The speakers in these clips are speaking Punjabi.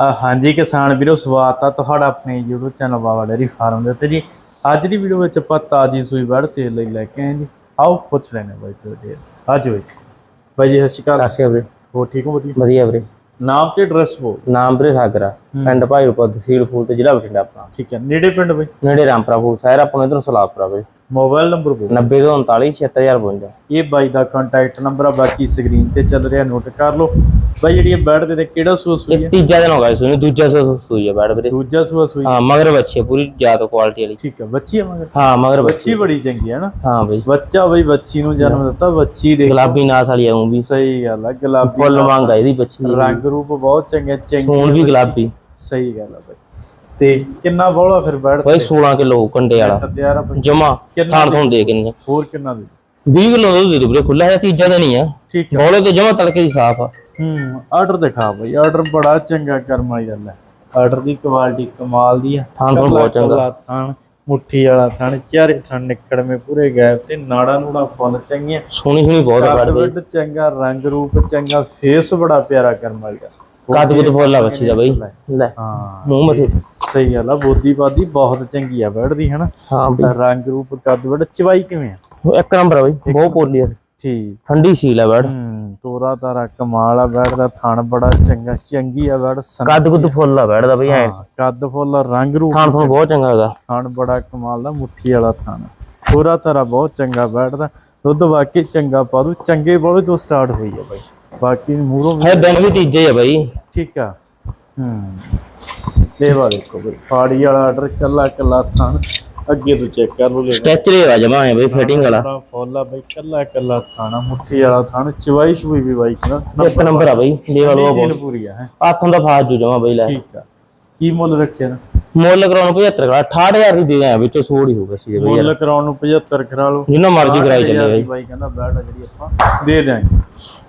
ਹਾਂਜੀ ਕਿਸਾਨ ਵੀਰੋ ਸਵਾਗਤ ਆ ਤੁਹਾਡਾ ਆਪਣੇ YouTube channel Baba dairy farm ਦੇ ਉੱਤੇ ਜੀ। ਅੱਜ ਦੀ ਵੀਡੀਓ ਵਿੱਚ ਆਪਾਂ ਤਾਜੀ ਸੂਈ ਵੜ ਸੇਲ ਲਈ ਲੈ ਕੇ ਆਏ ਜੀ। ਆਓ ਪੁੱਛ ਲੈਣੇ ਬਾਈ ਤੋਂ ਢੇਰ ਅੱਜ ਵਿੱਚ ਬਾਈ ਜੀ ਸਤਿ ਸ਼੍ਰੀ ਅਕਾਲ। ਕਾਸੇ ਵੀਰੇ। ਹੋ ਠੀਕ ਹੋ ਵਧੀਆ? ਵਧੀਆ ਵੀਰੇ। ਨਾਮ ਤੇ ਐਡਰੈਸ ਬੋਲ ਨਾਮ ਵੀਰੇ ਸਾਗਰਾ। ਪਿੰਡ ਭਾਈਰਪੁਰ ਤਹਿਸੀਲ ਫੂਲ ਤੇ ਜ਼ਿਲ੍ਹਾ ਬਠਿੰਡਾ ਆਪਣਾ। ਠੀਕ ਹੈ। ਨੇੜੇ ਪਿੰਡ ਬਾਈ? ਨੇੜੇ ਰਾਮਪੁਰਾ ਫੂਲ ਸ਼ਹਿਰ ਆਪਣਾ ਇਧਰੋਂ ਸਲਾਪੁਰਾ ਵੀਰੇ। ਮੋਬਾਈਲ ਨੰਬਰ ਬੋਲ 9039 76052 ਇਹ ਬਾਈ ਦਾ ਕੰਟੈਕਟ ਨੰਬਰ ਆ ਬਾਕੀ ਸਕਰੀਨ ਤੇ ਚੱਲ ਰਿਹਾ ਨੋਟ ਕਰ ਲਓ। ਬਾਈ ਜਿਹੜੀ ਇਹ ਬੈਡ ਦੇ ਤੇ ਕਿਹੜਾ ਸੂਆ ਸੂਈ ਇਹ ਹੈ? ਤੀਜਾ ਦਿਨ ਹੋ ਗਿਆ ਸੂਈ ਨੂੰ ਦੂਜਾ ਸੂ ਸੂਈ ਹੈ ਬੈਡ ਵੀਰੇ। ਦੂਜਾ ਸੂਆ ਸੂਈ। ਹਾਂ ਮਗਰ ਬੱਚੇ ਪੂਰੀ ਜਾਤ ਕੁਆਲਿਟੀ ਵਾਲੀ। ਠੀਕ ਹੈ ਬੱਚੀ ਹੈ ਮਗਰ? ਹਾਂ ਮਗਰ ਬੱਚੀ ਬੱਚੀ ਬੜੀ ਚੰਗੀ ਹੈ ਨਾ? ਹਾਂ ਬਈ। ਬੱਚਾ ਬਈ ਬੱਚੀ ਨੂੰ ਜਨਮ ਦਿੱਤਾ ਬੱਚੀ ਦੇ ਗੁਲਾਬੀ ਨਾਸ ਵਾਲੀ ਆਉਂ ਵੀ। ਸਹੀ ਗੱਲ ਆ ਗੁਲਾਬੀ ਫੁੱਲ ਮੰਗ ਆ ਇਹਦੀ ਬੱਚੀ ਰੰਗ ਰੂਪ ਬਹੁਤ ਚੰਗੇ ਚੰਗੇ ਸੂਣ ਵੀ ਗੁਲਾਬੀ। ਸਹੀ ਗੱਲ ਆ ਬਈ। ਤੇ ਕਿੰਨਾ ਬੋਲਾ ਫਿਰ ਬੈਠ ਬਈ 16 ਕਿਲੋ ਕੰਡੇ ਵਾਲਾ। ਜਮਾ ਕਿੰਨਾ ਥਾਣ ਥੋਂ ਦੇ? ਕਿੰਨੇ। ਹੋਰ ਕਿੰਨਾ ਦੇ? 20 ਕਿਲੋ ਦੁੱਧ ਦੇ ਦੋ ਵੀਰੇ ਖੁੱਲਾ ਹੈ ਤੀਜਾ ਦਿਨ ਹੀ ਆ। ਠੀਕ ਹੈ। ਬੋਲੇ ਤੇ ਜਮਾ ਤੜਕੇ ਦੀ ਸਾਫ਼ ਆ। ਹੂੰ ਆਰਡਰ ਦਿਖਾ ਬਈ ਆਰਡਰ ਬੜਾ ਚੰਗਾ ਕਰਮ ਆਈ ਜਾਂਦਾ ਆਰਡਰ ਦੀ ਕੁਆਲਿਟੀ ਕਮਾਲ ਦੀ ਆ। ਥਾਣ ਬਹੁਤ ਚੰਗਾ। ਥਣ ਮੁੱਠੀ ਵਾਲਾ ਥਣ ਚਾਰੇ ਥਣ ਨਿਕੜਵੇਂ ਪੂਰੇ ਗਏ ਤੇ ਨਾੜਾ ਨੂੜਾ ਫੁੱਲ ਚੰਗੀਆਂ। ਸੋਹਣੀ ਸੋਹਣੀ ਬਹੁਤ ਬੈਡ ਵੱਡ ਚੰਗਾ ਰੰਗ ਰੂਪ ਚੰਗਾ ਫੇਸ ਬੜਾ ਪਿਆਰਾ ਕਰਮ ਵਾਲੀ ਦਾ ਕੱਦ ਕੁੱਦ ਫੁੱਲ ਬੱਚੀ ਦਾ ਬਈ। ਲੈ ਹਾਂ ਮੂੰਹ ਮਥੇ। ਸਹੀ ਗੱਲ ਆ ਬੋਦੀ ਬਾਦੀ ਬਹੁਤ ਚੰਗੀ ਆ ਬੈਠਦੀ ਹਨਾ ਹਾਂ ਬਈ। ਰੰਗ ਰੂਪ ਕੱਦ ਵੱਡ ਚਵਾਈ ਕਿਵੇਂ ਆ? ਇੱਕ ਨੰਬਰ ਆ ਬਈ ਬਹੁਤ ਪੋਲੀ ਆ। ਠੀਕ। ਠੰਡੀ ਸੀਲ ਆ ਬੈਡ ਹੂੰ ਤੋਰਾ ਤਾਰਾ ਕਮਾਲ ਆ ਬੈਠਦਾ ਥਣ ਬੜਾ ਚੰਗਾ ਚੰਗੀ ਆ ਬੈਠ ਕੱਦ ਕੁੱਦ ਫੁੱਲ ਆ ਦਾ ਬਈ ਐ। ਕੱਦ ਫੁੱਲ ਰੰਗ ਰੂਪ ਥਾਣ ਥਣ ਬਹੁਤ ਚੰਗਾ ਹੈਗਾ। ਥਣ ਬੜਾ ਕਮਾਲ ਦਾ ਮੁੱਠੀ ਵਾਲਾ ਥਣ। ਤੋਰਾ ਤਾਰਾ ਬਹੁਤ ਚੰਗਾ ਬੈਠਦਾ ਦੁੱਧ ਵਾਕਈ ਚੰਗਾ ਪਾ ਦੂ ਚੰਗੇ ਬੋਲੇ ਤੋਂ ਸਟਾਰਟ ਹੋਈ ਆ ਬਾਈ। ਬਾਕੀ ਮੂਹਰੋਂ ਵੀ ਹੈ ਦਿਨ ਵੀ ਤੀਜੇ ਆ ਬਈ। ਠੀਕ ਆ। ਹੂੰ। ਦੇਵਾ ਦੇਖੋ ਬਈ ਫਾੜੀ ਵਾਲਾ ਆਰਡਰ ਕੱਲਾ ਕੱਲਾ ਥਣ। ਅੱਗੇ ਤੋਂ ਚੈੱਕ ਕਰ ਲਓ ਲੈ ਸਟੈਚਰੇ ਆ ਜਮਾ ਐ ਬਈ ਫਿਟਿੰਗ ਵਾਲਾ। ਫੁੱਲ ਆ ਬਈ ਕੱਲਾ ਕੱਲਾ ਥਾਣਾ ਮੁੱਠੀ ਵਾਲਾ ਥਣ ਚਵਾਈ ਚੁਈ ਵੀ ਬਾਈ ਕਹਿੰਦਾ ਇੱਕ ਨੰਬਰ ਆ ਬਈ ਦੇ ਵਾਲੋ ਸੀਲ ਪੂਰੀ ਆ ਹੈ? ਆਥੋਂ ਦਾ ਫਾਸ ਜੂ ਜਮਾ ਬਈ ਲੈ। ਠੀਕ ਆ। ਕੀ ਮੁੱਲ ਰੱਖਿਆ ਨਾ ਮੁੱਲ ਕਰਾਉਣ 75 ਕਰਾ 68000 ਦੀ ਦੇ ਆ ਵਿੱਚੋਂ ਸੋੜ ਹੀ ਹੋਗਾ ਸੀ ਬਈ ਮੁੱਲ ਕਰਾਉਣ ਨੂੰ 75 ਕਰਾ ਲਓ। ਜਿੰਨਾ ਮਰਜ਼ੀ ਕਰਾਈ ਚੱਲੇ ਬਈ। ਬਾਈ ਕਹਿੰਦਾ ਬੈਠ ਜਿਹੜੀ ਆਪਾਂ ਦੇ ਦਿਆਂਗੇ।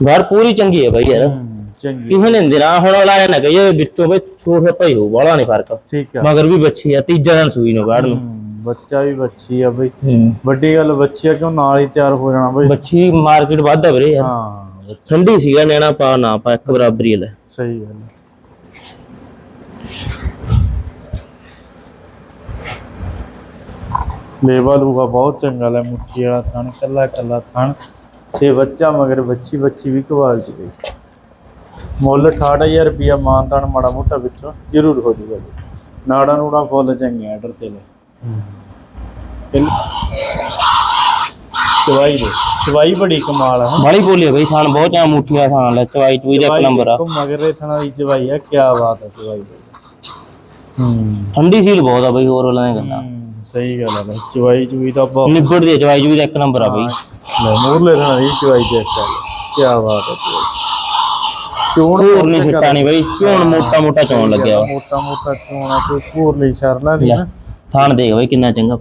ਘਰ ਪੂਰੀ ਚੰਗੀ ਹੈ ਬਈ ਯਾਰ। ਹੂੰ, ਚੰਗੀ। ਕਿਸੇ ਨੇ ਦੇਣਾ ਹੁਣ ਵਾਲਾ ਨਾ ਕਹੀਏ ਵਿੱਚੋਂ ਬਈ ਛੋਟੇ ਭਾਈ ਹੋ ਬਾਲਾ ਨਹੀਂ ਫ਼ਰਕ। ਠੀਕ ਆ। ਮਗਰ ਵੀ ਬੱਚੀ ਆ ਤੀਜਾ ਦਿਨ ਸੂਈ ਨੂੰ ਬਾੜ ਨੂੰ। ਹੂੰ, ਬੱਚਾ ਵੀ ਬੱਚੀ ਆ ਬਈ। ਹੂੰ। ਵੱਡੀ ਗੱਲ ਬੱਚੀ ਆ ਕਿਉਂ ਨਾਲ ਹੀ ਤਿਆਰ ਹੋ ਜਾਣਾ ਬਈ? ਬੱਚੀ ਮਾਰਕੀਟ ਵੱਧ ਆ ਵੀਰੇ ਯਾਰ। ਹਾਂ। ਠੰਡੀ ਸੀਗਾ ਨੈਣਾ ਪਾ ਨਾ ਪਾ ਇੱਕ ਬਰਾਬਰੀ ਹੈ ਲੈ। ਸਹੀ ਗੱਲ ਆ। ਲੇਵਾ ਲੂਗਾ ਬਹੁਤ ਚੰਗਾ ਲੈ ਮੁੱਠੀ ਵਾਲਾ ਥਣ ਕੱਲਾ ਕੱਲਾ ਥਣ। ਤੇ ਬੱਚਾ ਮਗਰ ਬੱਚੀ ਬੱਚੀ ਵੀ ਕਵਾਲ ਚ ਗਈ ਮੁੱਲ 68000 ਰੁਪਿਆ ਮਾਨਤਾਨ ਮਾੜਾ ਮੋਟਾ ਵਿੱਚੋਂ ਜ਼ਰੂਰ ਹੋ ਜੂਗਾ ਜੀ। ਨਾੜਾ ਨੂੜਾ ਫੁੱਲ ਚੰਗੇ ਆਰਡਰ ਤੇ ਲੈ। ਚਵਾਈ ਦੇ ਚਵਾਈ ਬੜੀ ਕਮਾਲ ਆ। ਬਾਲੀ ਬੋਲੀ ਆ ਬਈ ਖਾਨ ਬਹੁਤ ਆ ਮੁੱਠੀਆਂ ਖਾਨ ਲੈ ਚਵਾਈ ਚੂਈ ਦਾ ਇੱਕ ਨੰਬਰ ਆ। ਮਗਰੇ ਥਣਾ ਦੀ ਚਵਾਈ ਆ ਕੀ ਬਾਤ ਹੈ ਚਵਾਈ। ਦੀ ਹੂੰ। ਠੰਡੀ ਸੀਲ ਬਹੁਤ ਆ ਬਈ ਹੋਰ ਵਾਲਾ ਗੱਲਾਂ। ਸਹੀ ਗੱਲ ਹੈ ਬਈ ਚਵਾਈ ਚੂਈ ਤਾਂ ਬਹੁਤ ਲਿਬੜ ਦੀ ਆ, ਚਵਾਈ ਚੂਈ ਦਾ ਇੱਕ ਨੰਬਰ ਆ ਬਈ। ਲੈ ਮੂਰਲੇ ਥਣਾ ਦੀ ਚਵਾਈ ਦੇਖ ਕੀ ਬਾਤ ਚਵਾਈ। ਚੋਣ ਹੋਰ ਨਹੀਂ ਨਹੀਂ ਬਈ ਝੋਣ ਮੋਟਾ ਮੋਟਾ ਚੋਣ ਲੱਗਿਆ ਮੋਟਾ ਮੋਟਾ ਚੋਣਾ ਕੋਈ ਹੋਰ ਲਈ ਸ਼ਰਨਾ ਨਹੀਂ ਨਾ। ਥਾਣ ਦੇਖ ਬਈ ਕਿੰਨਾ ਚੰਗਾ।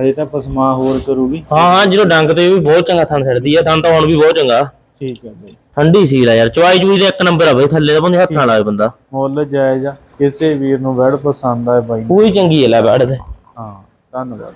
ਹਜੇ ਤਾਂ ਪਸਮਾ ਹੋਰ ਕਰੂਗੀ। ਹਾਂ ਹਾਂ ਜਦੋਂ ਡੰਗ ਤੇ ਵੀ ਬਹੁਤ ਚੰਗਾ ਥਣ ਛੱਡਦੀ ਆ ਥਣ ਤਾਂ ਹੁਣ ਵੀ ਬਹੁਤ ਚੰਗਾ। ਠੀਕ ਹੈ ਬਈ। ਠੰਡੀ ਸੀਲ ਆ ਯਾਰ ਚਵਾਈ ਚੂਈ ਦਾ ਇੱਕ ਨੰਬਰ ਆ ਬਈ ਥੱਲੇ ਦਾ ਬੰਦੇ ਹੱਥ ਨਾਲ ਆਏ ਬੰਦਾ। ਮੁੱਲ ਜਾਇਜ਼ ਆ ਕਿਸੇ ਵੀਰ ਨੂੰ ਬੈਡ ਪਸੰਦ ਆਏ ਬਾਈ। ਪੂਰੀ ਚੰਗੀ ਹੈ ਲੈ ਬੈਠ ਤੇ। ਹਾਂ ਧੰਨਵਾਦ।